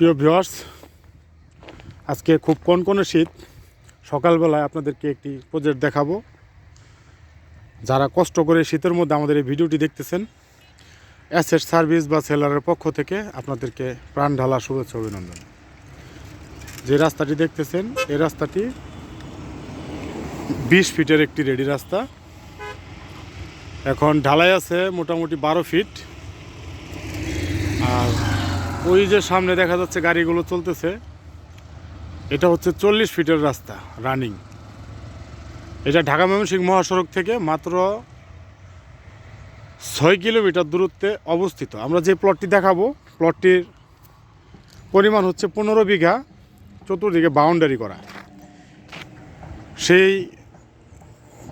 প্রিয় ভিওয়ার্স আজকে খুব কনকনে শীত। সকালবেলায় আপনাদেরকে একটি প্রজেক্ট দেখাবো। যারা কষ্ট করে শীতের মধ্যে আমাদের এই ভিডিওটি দেখতেছেন অ্যাসেট সার্ভিস বা সেলারের পক্ষ থেকে আপনাদেরকে প্রাণ ঢালা শুভেচ্ছা অভিনন্দন। যে রাস্তাটি দেখতেছেন এই রাস্তাটি বিশ ফিটের একটি রেডি রাস্তা। এখন ঢালাই আছে মোটামুটি বারো ফিট। আর ওই যে সামনে দেখা যাচ্ছে গাড়িগুলো চলতেছে, এটা হচ্ছে চল্লিশ ফিটের রাস্তা রানিং এটা ঢাকা ময়মনসিংহ মহাসড়ক থেকে মাত্র ছয় কিলোমিটার দূরত্বে অবস্থিত। আমরা যে প্লটটি দেখাবো প্লটটির পরিমাণ হচ্ছে পনেরো বিঘা, চতুর্দিকে বাউন্ডারি করা। সেই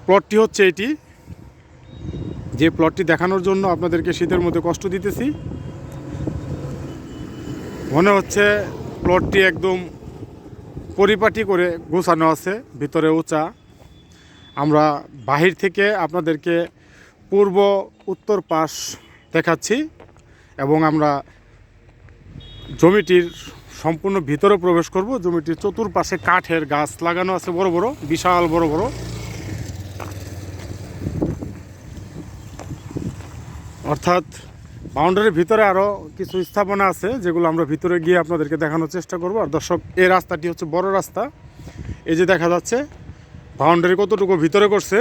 প্লটটি হচ্ছে এটি। যে প্লটটি দেখানোর জন্য আপনাদেরকে শীতের মধ্যে কষ্ট দিতেছি মনে হচ্ছে প্লটটি একদম পরিপাটি করে গোছানো আছে, ভিতরে উঁচা। আমরা বাহির থেকে আপনাদেরকে পূর্ব, উত্তর পাশ দেখাচ্ছি এবং আমরা জমিটির সম্পূর্ণ ভিতরে প্রবেশ করব। জমিটির চতুর্পাশে কাঠের গাছ লাগানো আছে বড় বড়, বিশাল বড় বড়। অর্থাৎ বাউন্ডারির ভিতরে আরও কিছু স্থাপনা আছে, যেগুলো আমরা ভিতরে গিয়ে আপনাদেরকে দেখানোর চেষ্টা করব। আর দর্শক, এই রাস্তাটি হচ্ছে বড় রাস্তা। এই যে দেখা যাচ্ছে, বাউন্ডারি কতটুকু ভিতরে করছে,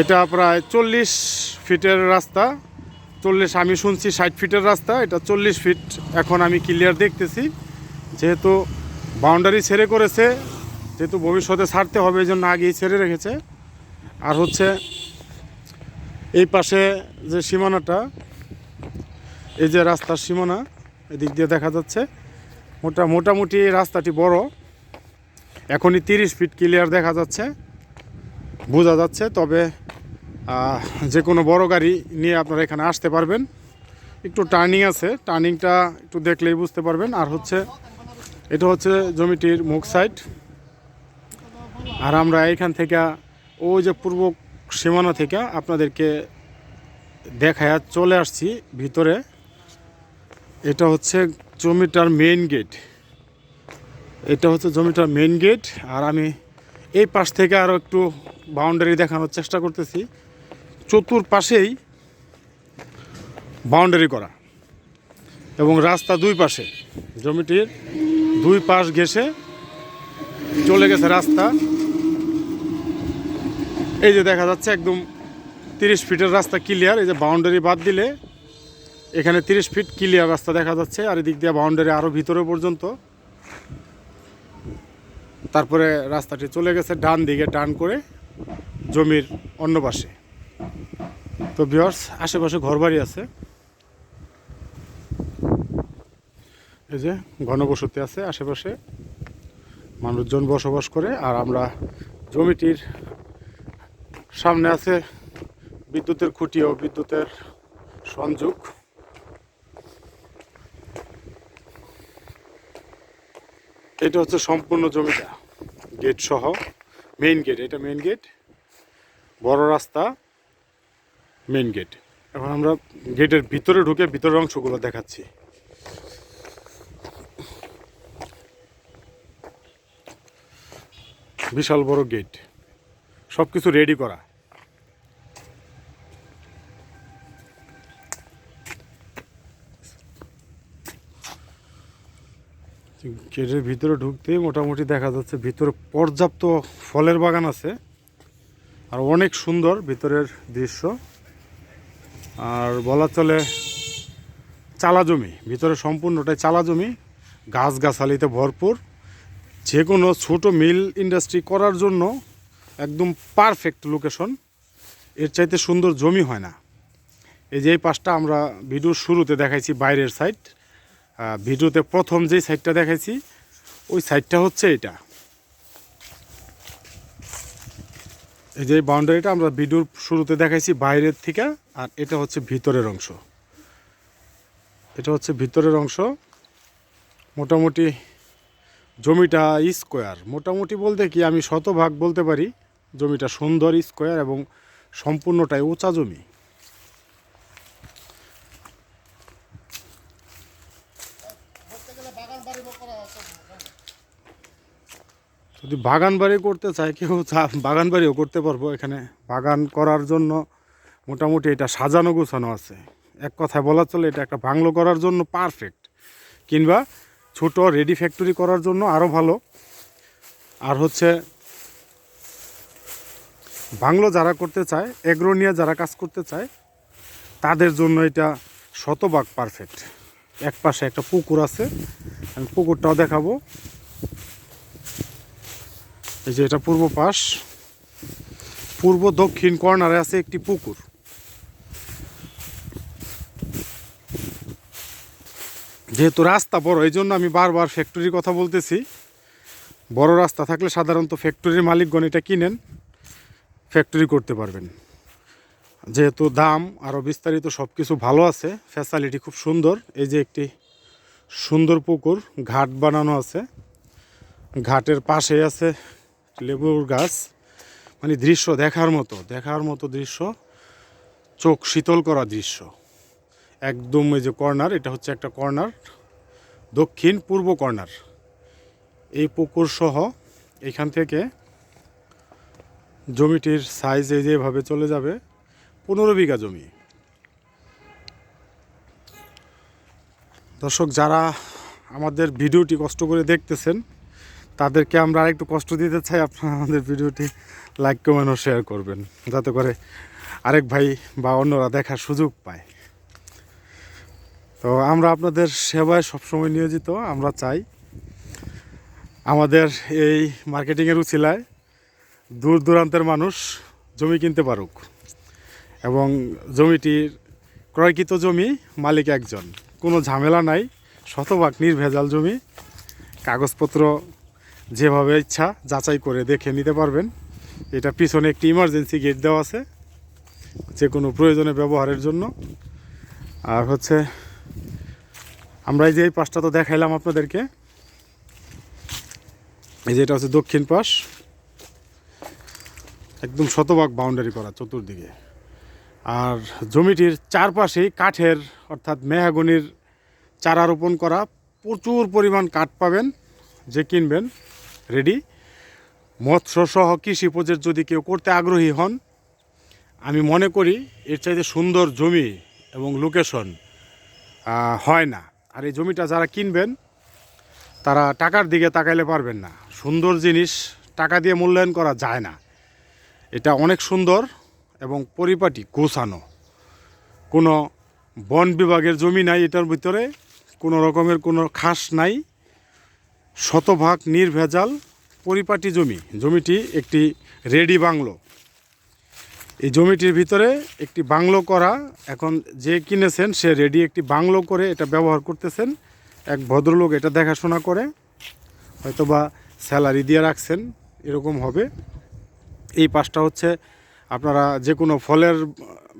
এটা প্রায় চল্লিশ ফিটের রাস্তা। চল্লিশ, আমি শুনছি ষাট ফিটের রাস্তা, এটা চল্লিশ ফিট। এখন আমি ক্লিয়ার দেখতেছি, যেহেতু বাউন্ডারি ছেড়ে করেছে, যেহেতু ভবিষ্যতে ছাড়তে হবে, এই জন্য আগেই ছেড়ে রেখেছে। আর হচ্ছে এই পাশে যে সীমানাটা, এই যে রাস্তার সীমানা, এদিক দিয়ে দেখা যাচ্ছে। মোটা, মোটামুটি রাস্তাটি বড়। এখনই তিরিশ ফিট ক্লিয়ার দেখা যাচ্ছে। বোঝা যাচ্ছে, তবে যে কোনো বড় গাড়ি নিয়ে আপনারা এখানে আসতে পারবেন। একটু টার্নিং আছে, টার্নিংটা একটু দেখলেই বুঝতে পারবেন। আর হচ্ছে, এটা হচ্ছে জমিটির মুখ সাইড। আর আমরা এখান থেকে, ওই যে পূর্ব সীমানা থেকে আপনাদেরকে দেখায় চলে আসছি ভিতরে। এটা হচ্ছে জমিটার মেইন গেট এটা হচ্ছে জমিটার মেইন গেট আর আমি এই পাশ থেকে আরও একটু বাউন্ডারি দেখানোর চেষ্টা করতেছি। চতুর্পাশেই বাউন্ডারি করা। এবং রাস্তা দুই পাশে, জমিটির দুই পাশ ঘেসে চলে গেছে রাস্তা। এই যে দেখা যাচ্ছে একদম তিরিশ ফিটের রাস্তা ক্লিয়ার এই যে বাউন্ডারি বাদ দিলে এখানে তিরিশ ফিট ক্লিয়ার রাস্তা দেখা যাচ্ছে, আর এদিক দিয়ে বাউন্ডারি আরও ভিতরে পর্যন্ত। তারপরে রাস্তাটি চলে গেছে ডান দিকে টার্ন করে জমির অন্য পাশে। তো বিয়ার্স আশেপাশে ঘরবাড়ি আছে। এই যে ঘনবসতি আছে আশেপাশে। মানুষজন বসবাস করে, আর আমরা জমিটির সামনে আছে বিদ্যুতের খুঁটি ও বিদ্যুতের সংযোগ। এটা হচ্ছে সম্পূর্ণ জমিটা, গেট সহ মেইন গেট এটা মেইন গেট বড় রাস্তা মেইন গেট এখন আমরা গেটের ভিতরে ঢুকে ভিতরের অংশগুলো দেখাচ্ছি। বিশাল বড় গেট সব কিছু রেডি করা। গেটের ভিতরে ঢুকতেই মোটামুটি দেখা যাচ্ছে ভিতরে পর্যাপ্ত ফলের বাগান আছে। আর অনেক সুন্দর ভিতরের দৃশ্য। আর বলা চলে চালা জমি, ভিতরে সম্পূর্ণটাই চালা জমি, গাছগাছালিতে ভরপুর। যে কোনো ছোটো মিল ইন্ডাস্ট্রি করার জন্য একদম পারফেক্ট লোকেশন। এর চাইতে সুন্দর জমি হয় না। এই যে এই পাশটা আমরা ভিডিওর শুরুতে দেখাইছি বাইরের সাইড। ভিডিওতে প্রথম যে সাইডটা দেখাইছি, ওই সাইডটা হচ্ছে এটা। এই যে বাউন্ডারিটা আমরা ভিডিওর শুরুতে দেখাইছি বাইরের থেকে, আর এটা হচ্ছে ভিতরের অংশ। এটা হচ্ছে ভিতরের অংশ। মোটামুটি জমিটা স্কোয়ার মোটামুটি বলতে কি, আমি শতভাগ বলতে পারি, জমিটা সুন্দর স্কোয়ার এবং সম্পূর্ণটাই উঁচা জমি। যদি বাগান বাড়ি করতে চায়, কেউ বাগান বাড়িও করতে পারব এখানে। বাগান করার জন্য মোটামুটি এটা সাজানো গোছানো আছে। এক কথায় বলা চলে এটা একটা বাংলো করার জন্য পারফেক্ট কিংবা ছোট রেডি ফ্যাক্টরি করার জন্য আরও ভালো। আর হচ্ছে বাংলো যারা করতে চায় এগ্রো নিয়ে যারা কাজ করতে চায়, তাদের জন্য এটা শতভাগ পারফেক্ট এক পাশে একটা পুকুর আছে, আমি পুকুরটাও দেখাবো। এই যে এটা পূর্ব পাশ, পূর্ব দক্ষিণ কর্নারে আছে একটি পুকুর। যেহেতু রাস্তা বড়, এই জন্য আমি বারবার ফ্যাক্টরির কথা বলতেছি। বড় রাস্তা থাকলে সাধারণত ফ্যাক্টরির মালিকগণ এটা কিনেন ফ্যাক্টরি করতে পারবেন। যেহেতু দাম আরও বিস্তারিত সব কিছু ভালো আছে ফ্যাসিলিটি খুব সুন্দর। এই যে একটি সুন্দর পুকুর, ঘাট বানানো আছে। ঘাটের পাশে আছে লেবুর গাছ মানে দৃশ্য দেখার মতো দেখার মতো দৃশ্য, চোখ শীতল করা দৃশ্য। একদম এই যে কর্নার, এটা হচ্ছে একটা কর্নার, দক্ষিণ পূর্ব কর্নার। এই পুকুর সহ এখান থেকে জমিটির সাইজ এই যেভাবে চলে যাবে, পনেরো বিঘা জমি। দর্শক, যারা আমাদের ভিডিওটি কষ্ট করে দেখতেছেন তাদেরকে আমরা আরেকটু কষ্ট দিতে চাই, আপনারা আমাদের ভিডিওটি লাইক কমেন্ট ও শেয়ার করবেন, যাতে করে আরেক ভাই বা অন্যরা দেখার সুযোগ পায়। তো আমরা আপনাদের সেবায় সবসময় নিয়োজিত, আমরা চাই আমাদের এই মার্কেটিংয়ের উচিলায় দূর দূরান্তের মানুষ জমি কিনতে পারুক এবং জমিটির ক্রয়কৃত জমি মালিক একজন। কোনো ঝামেলা নাই, শতভাগ নির্ভেজাল জমি, কাগজপত্র যেভাবে ইচ্ছা যাচাই করে দেখে নিতে পারবেন। এটা পিছনে একটি ইমার্জেন্সি গেট দেওয়া আছে যে কোনো প্রয়োজনে ব্যবহারের জন্য। আর হচ্ছে, আমরা এই যে এই পাশটা তো দেখাইলাম আপনাদেরকে। এই যে এটা হচ্ছে দক্ষিণ পাশ। একদম শতভাগ বাউন্ডারি করা চতুর্দিকে। আর জমিটির চারপাশেই কাঠের, অর্থাৎ মেহাগনির চারা রোপণ করা প্রচুর পরিমাণ কাঠ পাবেন, যে কিনবেন। রেডি মৎস্য সহ কৃষি প্রজেক্ট যদি কেউ করতে আগ্রহী হন, আমি মনে করি এর চাইতে সুন্দর জমি এবং লোকেশন হয় না। আর এই জমিটা যারা কিনবেন, তারা টাকার দিকে তাকাইলে পারবেন না। সুন্দর জিনিস, টাকা দিয়ে মূল্যায়ন করা যায় না। এটা অনেক সুন্দর এবং পরিপাটি, গোছানো। কোনো বন বিভাগের জমি নাই এটার ভিতরে, কোনো রকমের কোনো খাস নাই। শতভাগ নির্ভেজাল পরিপাটি জমি। জমিটি একটি রেডি বাংলো। এই জমিটির ভিতরে একটি বাংলো করা, এখন যে কিনেছেন সে রেডি একটি বাংলো করে এটা ব্যবহার করতেছেন। এক ভদ্রলোক এটা দেখাশোনা করে, হয়তোবা স্যালারি দিয়ে রাখছেন, এরকম হবে। এই পাশটা হচ্ছে আপনারা যে কোনো ফলের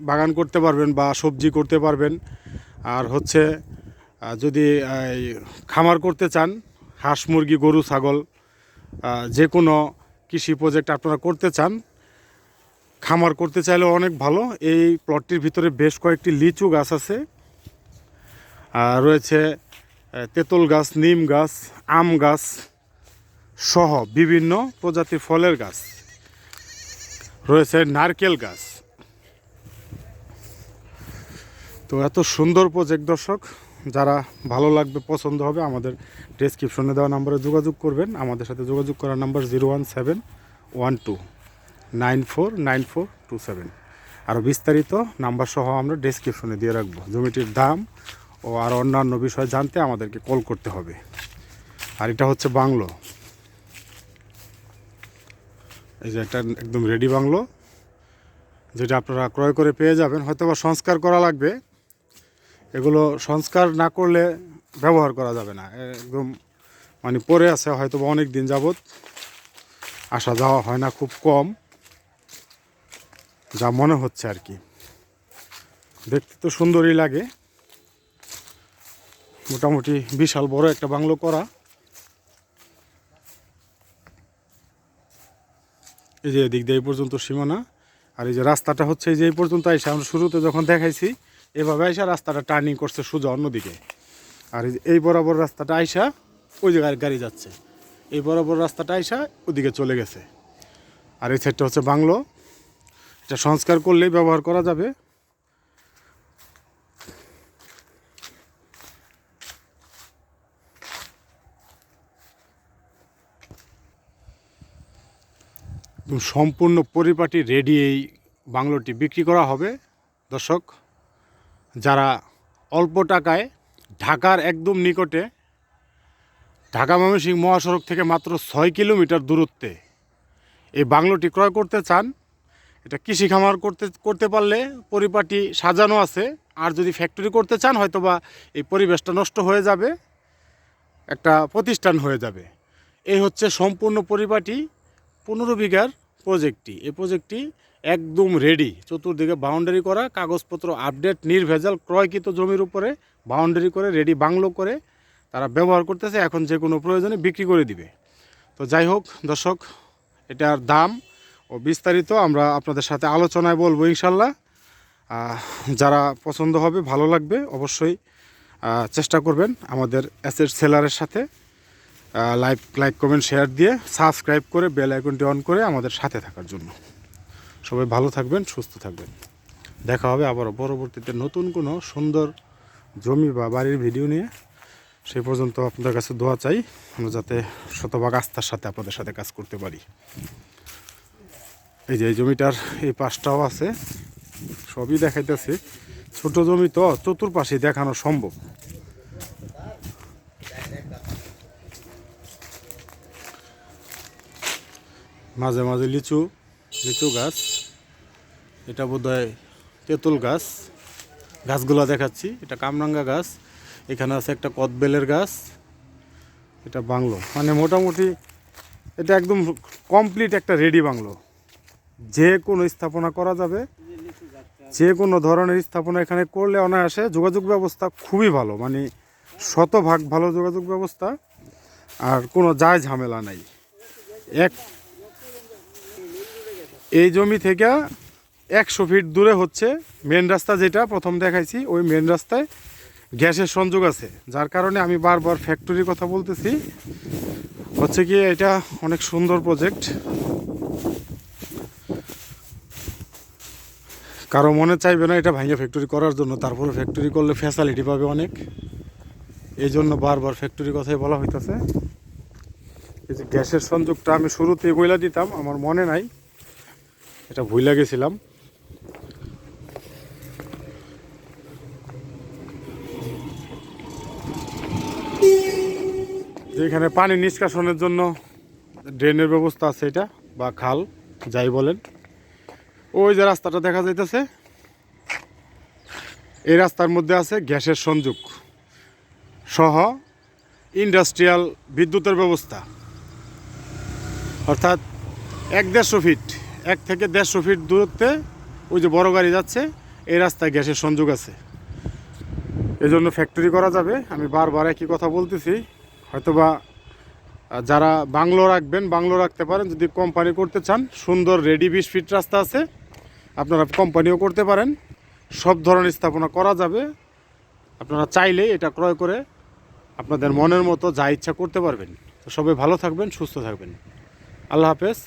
বাগান করতে পারবেন বা সবজি করতে পারবেন। আর হচ্ছে যদি খামার করতে চান হাঁস, মুরগি, গরু, ছাগল যে কোনো কৃষি প্রজেক্ট আপনারা করতে চান, খামার করতে চাইলেও অনেক ভালো। এই প্লটটির ভিতরে বেশ কয়েকটি লিচু গাছ আছে। রয়েছে তেঁতুল গাছ, নিম গাছ, আম গাছ সহ বিভিন্ন প্রজাতির ফলের গাছ। রয়েছে নারকেল গাছ। তো এত সুন্দর প্রজেক্ট দর্শক। যারা ভালো লাগবে, পছন্দ হবে, আমাদের ডেসক্রিপশনে দেওয়া নাম্বারে যোগাযোগ করবেন। আমাদের সাথে যোগাযোগ করার number zero one seven one two nine four nine four two seven আরও বিস্তারিত নাম্বার সহ আমরা ডেসক্রিপশনে দিয়ে রাখব। জমিটির দাম ও আর অন্যান্য বিষয় জানতে আমাদেরকে কল করতে হবে। আর এটা হচ্ছে বাংলো। এই যে একটা একদম রেডি বাংলো, যেটা আপনারা ক্রয় করে পেয়ে যাবেন। হয়তো বা সংস্কার করা লাগবে এগুলো সংস্কার না করলে ব্যবহার করা যাবে না। একদম মানে পড়ে আছে হয়তো বা অনেক দিন যাবৎ। আসা যাওয়া হয় না খুব কম। যা মনে হচ্ছে আর কি। দেখতে তো সুন্দরই লাগে। মোটামুটি বিশাল বড় একটা বাংলো করা। এই যে এদিক দিয়ে এই পর্যন্ত সীমানা। আর এই যে রাস্তাটা হচ্ছে এই যে এই পর্যন্ত আইসা আমরা শুরুতে যখন দেখাইছি এভাবে আইসা রাস্তাটা টার্নিং করছে সোজা অন্যদিকে। আর এই বরাবর রাস্তাটা আইসা ওই জায়গায় গাড়ি যাচ্ছে। এই বড় রাস্তাটা আইসা ওদিকে চলে গেছে। আর এই সাইডটা হচ্ছে বাংলো। এটা সংস্কার করলেই ব্যবহার করা যাবে। সম্পূর্ণ পরিপাটি রেডি এই বাংলোটি বিক্রি করা হবে। দর্শক যারা অল্প টাকায় ঢাকার একদম নিকটে ঢাকা ময়মনসিংহ মহাসড়ক থেকে মাত্র ছয় কিলোমিটার দূরত্বে এই বাংলোটি ক্রয় করতে চান, এটা কৃষি খামার করতে করতে পারলে পরিপাটি সাজানো আছে। আর যদি ফ্যাক্টরি করতে চান, হয়তোবা এই পরিবেশটা নষ্ট হয়ে যাবে, একটা প্রতিষ্ঠান হয়ে যাবে। এই হচ্ছে সম্পূর্ণ পরিপাটি পনেরো বিঘার প্রজেক্টটি এই প্রজেক্টটি একদম রেডি চতুর্দিকে বাউন্ডারি করা, কাগজপত্র আপডেট নির্ভেজাল, ক্রয়কৃত জমির উপরে বাউন্ডারি করে রেডি বাংলো করে তারা ব্যবহার করতেছে, এখন যে কোনো প্রয়োজনে বিক্রি করে দিবে। তো যাই হোক, দর্শক, এটার দাম ও বিস্তারিত আমরা আপনাদের সাথে আলোচনায় বলব ইনশাল্লাহ। যারা পছন্দ হবে, ভালো লাগবে, অবশ্যই চেষ্টা করবেন আমাদের অ্যাসেট সেলারের সাথে লাইক লাইক কমেন্ট শেয়ার দিয়ে সাবস্ক্রাইব করে বেল আইকনটি অন করে আমাদের সাথে থাকার জন্য। সবাই ভালো থাকবেন, সুস্থ থাকবেন। দেখা হবে আবারও পরবর্তীতে নতুন কোনো সুন্দর জমি বা বাড়ির ভিডিও নিয়ে। সেই পর্যন্ত আপনাদের কাছে দোয়া চাই, আমরা যাতে শতভাগ আস্থার সাথে আপনাদের সাথে কাজ করতে পারি। এই যে এই জমিটার এই পাশটাও আছে, সবই দেখাইতেছে। ছোট জমি তো চতুর্পাশে দেখানো সম্ভব। মাঝে মাঝে লিচু লিচু গাছ। এটা বোধহয় তেঁতুল গাছ। গাছগুলো দেখাচ্ছি। এটা কামরাঙ্গা গাছ। এখানে আছে একটা কদবেলের গাছ। এটা বাংলো। মানে মোটামুটি এটা একদম কমপ্লিট একটা রেডি বাংলো। যে কোনো স্থাপনা করা যাবে। যে কোনো ধরনের স্থাপনা এখানে করলে অনায়াসে যোগাযোগ ব্যবস্থা খুবই ভালো। মানে শতভাগ ভালো যোগাযোগ ব্যবস্থা। আর কোনো যায় ঝামেলা নাই। এক এই জমি থেকে একশো ফিট দূরে হচ্ছে মেন রাস্তা যেটা প্রথম দেখাইছি, ওই মেন রাস্তায় গ্যাসের সংযোগ আছে। যার কারণে আমি বারবার ফ্যাক্টরির কথা বলতেছি। হচ্ছে কি, এটা অনেক সুন্দর প্রজেক্ট কারও মনে চাইবে না এটা ভাঙে ফ্যাক্টরি করার জন্য, তারপরে ফ্যাক্টরি করলে ফ্যাসিলিটি পাবে অনেক। এই জন্য বারবার ফ্যাক্টরির কথাই বলা হইতেছে। এই যে গ্যাসের সংযোগটা আমি শুরুতে বইলা দিতাম, আমার মনে নাই, এটা ভুইলা গেছিলাম। যেখানে পানি নিষ্কাশনের জন্য ড্রেনের ব্যবস্থা আছে এটা, বা খাল, যাই বলেন। ওই যে রাস্তাটা দেখা যাইতেছে, এই রাস্তার মধ্যে আছে গ্যাসের সংযোগ সহ ইন্ডাস্ট্রিয়াল বিদ্যুতের ব্যবস্থা। অর্থাৎ এক দেড়শো ফিট, এক থেকে দেড়শো ফিট দূরত্বে ওই যে বড় গাড়ি যাচ্ছে, এই রাস্তায় গ্যাসের সংযোগ আছে। এজন্য ফ্যাক্টরি করা যাবে। আমি বারবার একই কথা বলতেছি হয়তোবা যারা বাংলো রাখবেন, বাংলো রাখতে পারেন, যদি কোম্পানি করতে চান, সুন্দর রেডি বিশ ফিট রাস্তা আছে, আপনারা কোম্পানিও করতে পারেন, সব ধরনের স্থাপনা করা যাবে, আপনারা চাইলে এটা ক্রয় করে আপনাদের মনের মতো যা ইচ্ছা করতে পারবেন। তো সবাই ভালো থাকবেন, সুস্থ থাকবেন। আল্লাহ হাফেজ।